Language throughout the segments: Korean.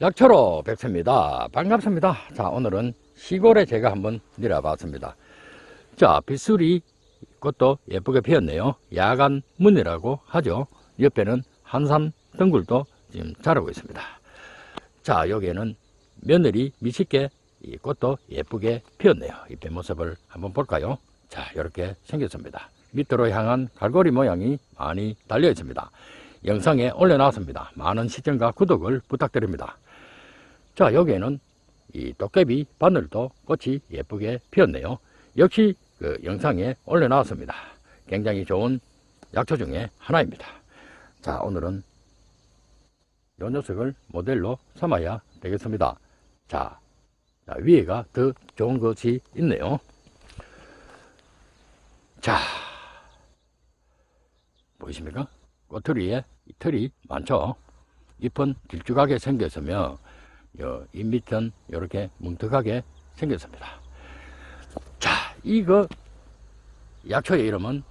약초로 백세입니다. 반갑습니다. 자, 오늘은 시골에 제가 한번 내려봤습니다. 자, 빗술이 꽃도 예쁘게 피었네요. 야간 문이라고 하죠. 옆에는 한산 덩굴도 지금 자라고 있습니다. 자, 여기에는 며느리 미식게 이 꽃도 예쁘게 피었네요. 잎의 모습을 한번 볼까요? 자, 이렇게 생겼습니다. 밑으로 향한 갈고리 모양이 많이 달려 있습니다. 영상에 올려놨습니다. 많은 시청과 구독을 부탁드립니다. 자, 여기에는 이 도깨비 바늘도 꽃이 예쁘게 피었네요. 역시 그 영상에 올려놨습니다. 굉장히 좋은 약초 중에 하나입니다. 자, 오늘은 이 녀석을 모델로 삼아야 되겠습니다. 자, 자, 위에가 더 좋은 것이 있네요. 자, 보이십니까? 꼬투리에 이 털이 많죠? 잎은 길쭉하게 생겼으며, 요, 잎 밑은 이렇게 뭉툭하게 생겼습니다. 자, 이거, 약초의 이름은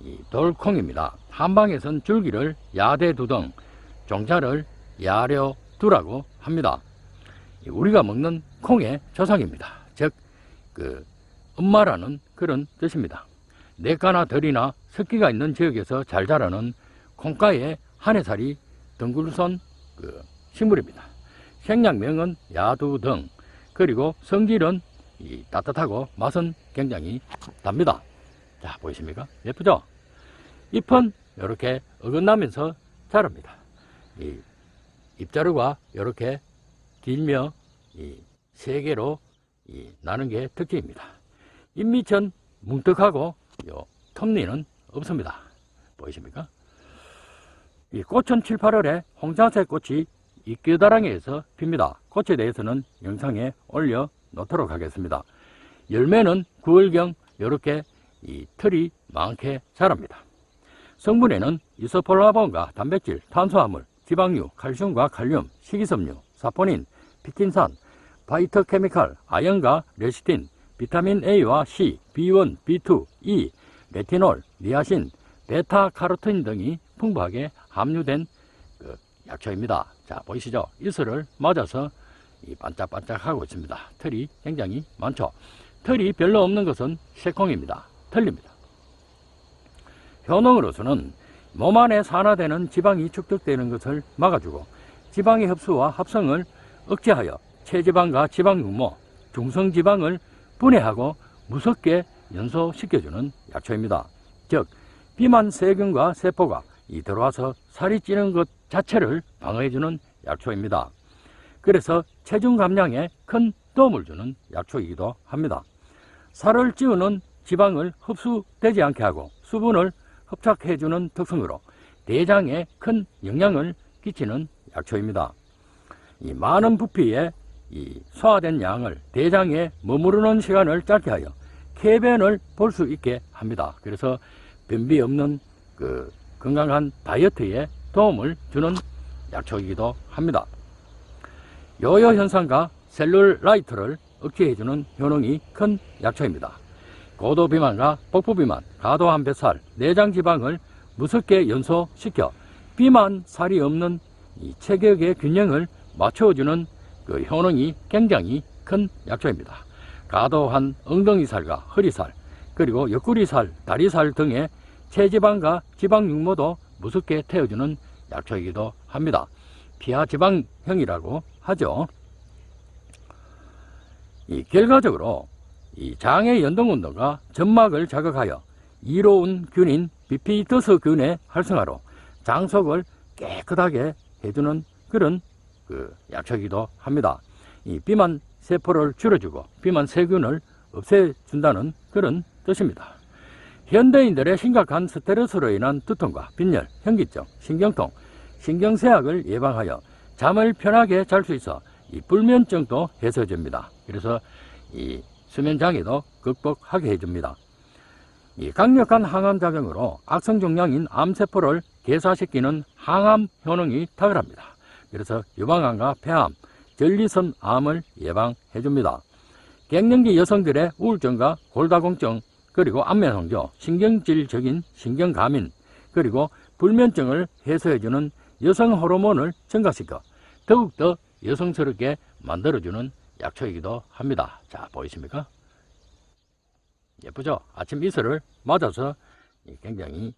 이 돌콩입니다. 한방에선 줄기를 야대 두등, 종자를 야려 두라고 합니다. 이 우리가 먹는 콩의 조상입니다. 즉, 그, 엄마라는 그런 뜻입니다. 내과나 덜이나 습기가 있는 지역에서 잘 자라는 콩가의 한해살이 덩굴선 그 식물입니다. 생양명은 야두 등 그리고 성질은 이 따뜻하고 맛은 굉장히 답니다. 자 보이십니까? 예쁘죠? 잎은 이렇게 어긋나면서 자랍니다. 이 잎자루가 이렇게 길며 이 세 개로 이 나는 게 특징입니다. 잎밑은 뭉툭하고 요 톱니는 없습니다. 보이십니까? 이 꽃은 7, 8월에 홍자색 꽃이 이 껴다랑이에서 핍니다. 꽃에 대해서는 영상에 올려 놓도록 하겠습니다. 열매는 9월경 이렇게 이 털이 많게 자랍니다. 성분에는 이소폴라본과 단백질, 탄수화물, 지방류, 칼슘과 칼륨, 식이섬유, 사포닌, 피틴산, 바이터케미칼, 아연과 레시틴, 비타민 A와 C, B1, B2, E, 레티놀, 니아신, 베타카로틴 등이 풍부하게 함유된 그 약초입니다. 자, 보이시죠? 이슬을 맞아서 이 반짝반짝하고 있습니다. 털이 굉장히 많죠. 털이 별로 없는 것은 새콩입니다. 틀립니다. 효능으로서는 몸 안에 산화되는 지방이 축적되는 것을 막아주고 지방의 흡수와 합성을 억제하여 체지방과 지방육모, 중성지방을 분해하고 무섭게 연소시켜주는 약초입니다. 즉 비만 세균과 세포가 이 들어와서 살이 찌는 것 자체를 방어해주는 약초입니다. 그래서 체중 감량에 큰 도움을 주는 약초이기도 합니다. 살을 찌우는 지방을 흡수되지 않게 하고 수분을 흡착해주는 특성으로 대장에 큰 영향을 끼치는 약초입니다. 이 많은 부피에 이 소화된 양을 대장에 머무르는 시간을 짧게 하여 쾌변을 볼 수 있게 합니다. 그래서 변비 없는 그 건강한 다이어트에 도움을 주는 약초이기도 합니다. 요요 현상과 셀룰라이트를 억제해주는 효능이 큰 약초입니다. 고도 비만과 복부 비만, 과도한 뱃살, 내장 지방을 무섭게 연소시켜 비만 살이 없는 이 체격의 균형을 맞춰주는 그 효능이 굉장히 큰 약초입니다. 과도한 엉덩이살과 허리살, 그리고 옆구리살, 다리살 등의 체지방과 지방 육모도 무섭게 태워주는 약초이기도 합니다. 피하 지방형이라고 하죠. 이 결과적으로 이 장의 연동 운동과 점막을 자극하여 이로운 균인 비피더스 균의 활성화로 장속을 깨끗하게 해주는 그런 그 약초이기도 합니다. 이 비만 세포를 줄여주고 비만 세균을 없애준다는 그런 뜻입니다. 현대인들의 심각한 스트레스로 인한 두통과 빈혈, 현기증, 신경통, 신경쇠약을 예방하여 잠을 편하게 잘 수 있어 이 불면증도 해소해줍니다. 그래서 이 수면 장애도 극복하게 해줍니다. 이 강력한 항암 작용으로 악성 종양인 암세포를 개사시키는 항암 효능이 탁월합니다. 그래서 유방암과 폐암, 전리선 암을 예방해 줍니다. 갱년기 여성들의 우울증과 골다공증, 그리고 안면홍조, 신경질적인 신경감인, 그리고 불면증을 해소해 주는 여성 호르몬을 증가시켜 더욱더 여성스럽게 만들어주는 약초이기도 합니다. 자, 보이십니까? 예쁘죠? 아침 이슬을 맞아서 이 굉장히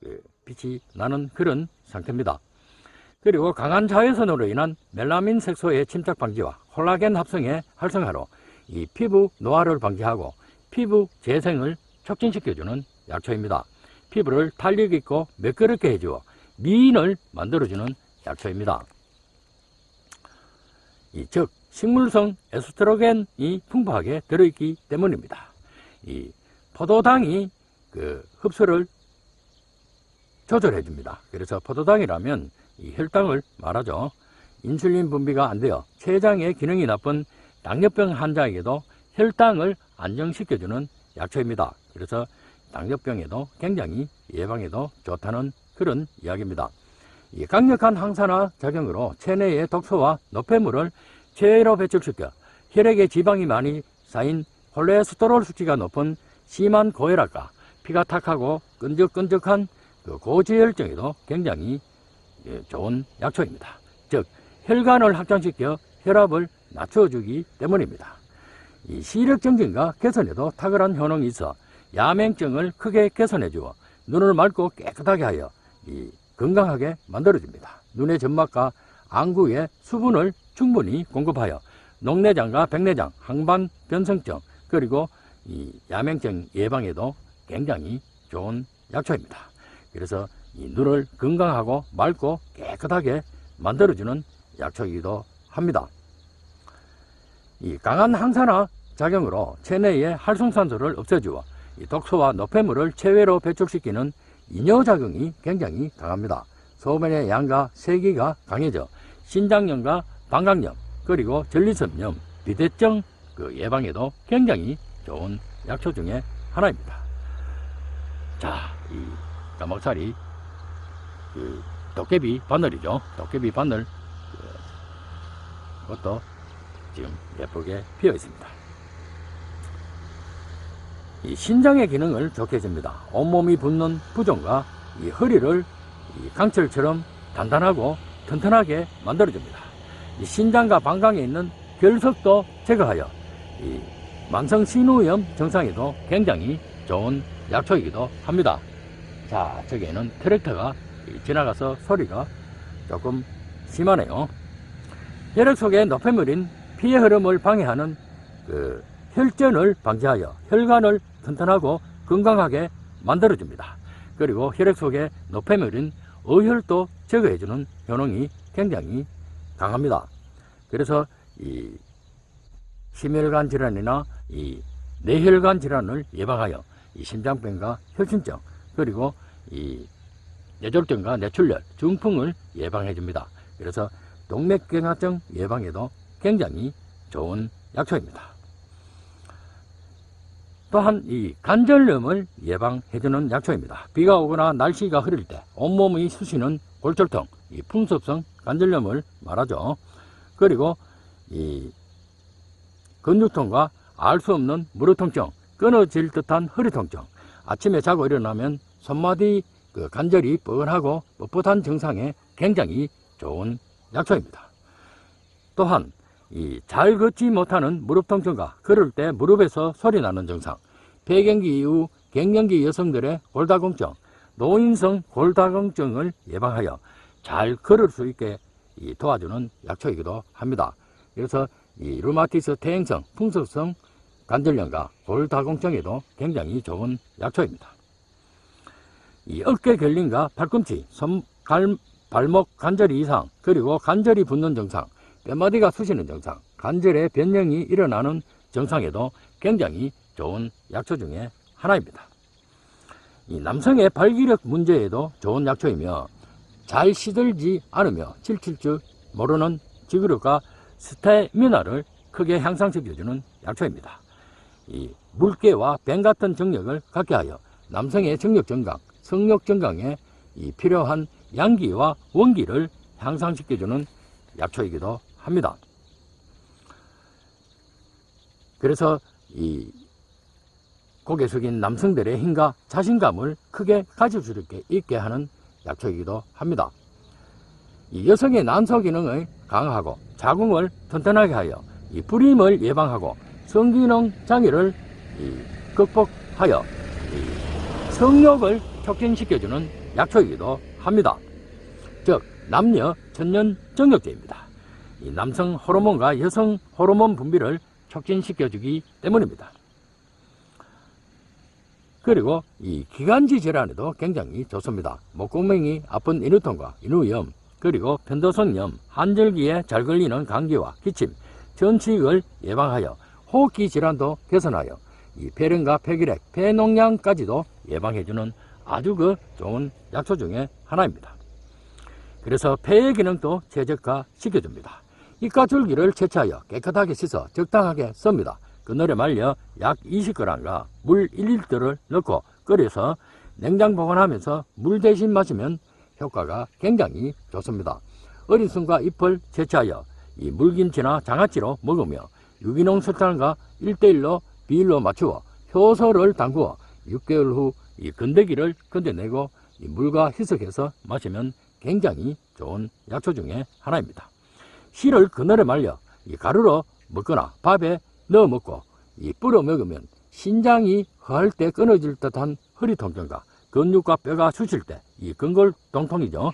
그 빛이 나는 그런 상태입니다. 그리고 강한 자외선으로 인한 멜라민 색소의 침착 방지와 콜라겐 합성의 활성화로 이 피부 노화를 방지하고 피부 재생을 촉진시켜주는 약초입니다. 피부를 탄력 있고 매끄럽게 해주어 미인을 만들어주는 약초입니다. 이 즉 식물성 에스트로겐이 풍부하게 들어있기 때문입니다. 이 포도당이 그 흡수를 조절해 줍니다. 그래서 포도당이라면 이 혈당을 말하죠. 인슐린 분비가 안 되어 췌장의 기능이 나쁜 당뇨병 환자에게도 혈당을 안정시켜주는 약초입니다. 그래서 당뇨병에도 굉장히 예방에도 좋다는 그런 이야기입니다. 이 강력한 항산화 작용으로 체내의 독소와 노폐물을 체외로 배출시켜 혈액에 지방이 많이 쌓인 콜레스테롤 수치가 높은 심한 고혈압과 피가 탁하고 끈적끈적한 그 고지혈증에도 굉장히 예, 좋은 약초입니다. 즉 혈관을 확장시켜 혈압을 낮춰주기 때문입니다. 이 시력 정진과 개선에도 탁월한 효능이 있어 야맹증을 크게 개선해 주어 눈을 맑고 깨끗하게 하여 이 건강하게 만들어줍니다. 눈의 점막과 안구에 수분을 충분히 공급하여 녹내장과 백내장, 항반 변성증 그리고 이 야맹증 예방에도 굉장히 좋은 약초입니다. 그래서 이 눈을 건강하고 맑고 깨끗하게 만들어주는 약초이기도 합니다. 이 강한 항산화 작용으로 체내의 활성산소를 없애주어 이 독소와 노폐물을 체외로 배출시키는 이뇨작용이 굉장히 강합니다. 소변의 양과 세기가 강해져 신장염과 방광염 그리고 전리섬염, 비대증 그 예방에도 굉장히 좋은 약초 중에 하나입니다. 자, 이 까먹살이 그 도깨비 바늘이죠. 도깨비 바늘 그, 그것도 지금 예쁘게 피어 있습니다. 이 신장의 기능을 좋게 해줍니다. 온몸이 붓는 부종과 이 허리를 이 강철처럼 단단하고 튼튼하게 만들어줍니다. 이 신장과 방광에 있는 결석도 제거하여 이 만성 신우염 증상에도 굉장히 좋은 약초이기도 합니다. 자, 저기에는 트랙터가 지나가서 소리가 조금 심하네요. 혈액 속에 노폐물인 피의 흐름을 방해하는 그 혈전을 방지하여 혈관을 튼튼하고 건강하게 만들어줍니다. 그리고 혈액 속에 노폐물인 어혈도 제거해주는 효능이 굉장히 강합니다. 그래서 이 심혈관 질환이나 이 뇌혈관 질환을 예방하여 이 심장병과 혈신증 그리고 이 뇌졸중과 뇌출혈, 중풍을 예방해 줍니다. 그래서 동맥경화증 예방에도 굉장히 좋은 약초입니다. 또한 이 관절염을 예방해 주는 약초입니다. 비가 오거나 날씨가 흐릴 때 온몸이 쑤시는 골절통, 이 풍섭성 관절염을 말하죠. 그리고 이 근육통과 알 수 없는 무릎 통증, 끊어질 듯한 허리 통증, 아침에 자고 일어나면 손마디 그 관절이 뻐근하고 뻣뻣한 증상에 굉장히 좋은 약초입니다. 또한 이 잘 걷지 못하는 무릎 통증과 걸을 때 무릎에서 소리 나는 증상, 폐경기 이후 갱년기 여성들의 골다공증, 노인성 골다공증을 예방하여 잘 걸을 수 있게 이 도와주는 약초이기도 합니다. 그래서 이 루마티스 퇴행성, 풍속성 관절염과 골다공증에도 굉장히 좋은 약초입니다. 이 어깨 결림과 팔꿈치, 손, 갈, 발목 관절 이상, 그리고 관절이 붓는 증상, 뼈마디가 쑤시는 증상, 관절의 변형이 일어나는 증상에도 굉장히 좋은 약초 중에 하나입니다. 이 남성의 발기력 문제에도 좋은 약초이며 잘 시들지 않으며 칠칠 줄 모르는 지그릇과 스태미나를 크게 향상시켜주는 약초입니다. 이 물개와 뱀 같은 정력을 갖게 하여 남성의 정력 증강, 성욕 증강에 이 필요한 양기와 원기를 향상시켜주는 약초이기도 합니다. 그래서 이 고개 숙인 남성들의 힘과 자신감을 크게 가질 수 있게, 하는 약초이기도 합니다. 이 여성의 난소 기능을 강화하고 자궁을 튼튼하게 하여 이 불임을 예방하고 성기능 장애를 이 극복하여 이 성욕을 촉진시켜주는 약초이기도 합니다. 즉 남녀 천년 정력제입니다. 이 남성 호르몬과 여성 호르몬 분비를 촉진시켜주기 때문입니다. 그리고 이 기관지 질환에도 굉장히 좋습니다. 목구멍이 아픈 인후통과 인후염, 그리고 편도성염, 한절기에 잘 걸리는 감기와 기침, 전치익을 예방하여 호흡기 질환도 개선하여 이 폐렴과 폐기력, 폐농량까지도 예방해주는 아주 그 좋은 약초 중에 하나입니다. 그래서 폐의 기능도 최적화 시켜줍니다. 이과 줄기를 채취하여 깨끗하게 씻어 적당하게 썹니다. 그늘에 말려 약 20g과 물 1리터를 넣고 끓여서 냉장 보관하면서 물 대신 마시면 효과가 굉장히 좋습니다. 어린 순과 잎을 채취하여 이 물김치나 장아찌로 먹으며 유기농 설탕과 1대1로 비율로 맞추어 효소를 담그어 6개월 후 이 건더기를 건져내고 이 물과 희석해서 마시면 굉장히 좋은 약초 중에 하나입니다. 씨를 그늘에 말려 이 가루로 먹거나 밥에 넣어 먹고 이 뿌려 먹으면 신장이 허할 때 끊어질 듯한 허리 통증과 근육과 뼈가 쑤실 때이 근골 통통이죠.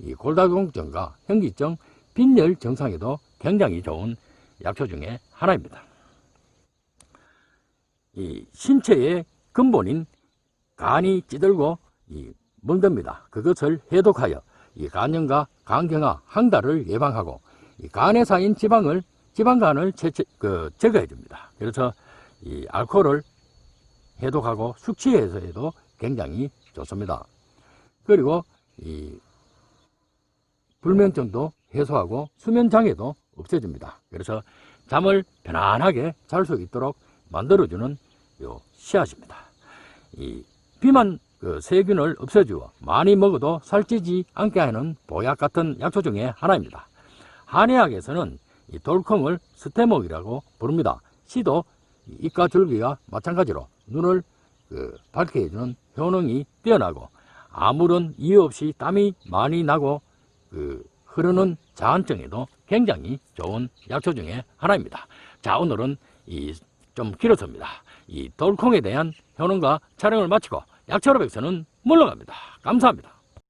이 골다공증과 현기증, 빈혈 증상에도 굉장히 좋은 약초 중에 하나입니다. 이 신체의 근본인 간이 찌들고 이 멍듭니다. 그것을 해독하여 이 간염과 간경화, 항달을 예방하고 이 간에 쌓인 지방을 지방간을 채, 그, 제거해 줍니다. 그래서 이 알코올을 해독하고 숙취해서 해도 굉장히 좋습니다. 그리고 이 불면증도 해소하고 수면 장애도 없애줍니다. 그래서 잠을 편안하게 잘 수 있도록 만들어주는 요 씨앗입니다. 이 비만 그 세균을 없애주어 많이 먹어도 살찌지 않게 하는 보약 같은 약초 중에 하나입니다. 한의학에서는 이 돌콩을 스테목이라고 부릅니다. 씨도 이과 줄기가 마찬가지로 눈을 그 밝게 해주는 효능이 뛰어나고 아무런 이유 없이 땀이 많이 나고 그 흐르는 자한증에도 굉장히 좋은 약초 중에 하나입니다. 자 오늘은 이 좀 길었습니다. 이 돌콩에 대한 효능과 촬영을 마치고 약초로 백서는 물러갑니다. 감사합니다.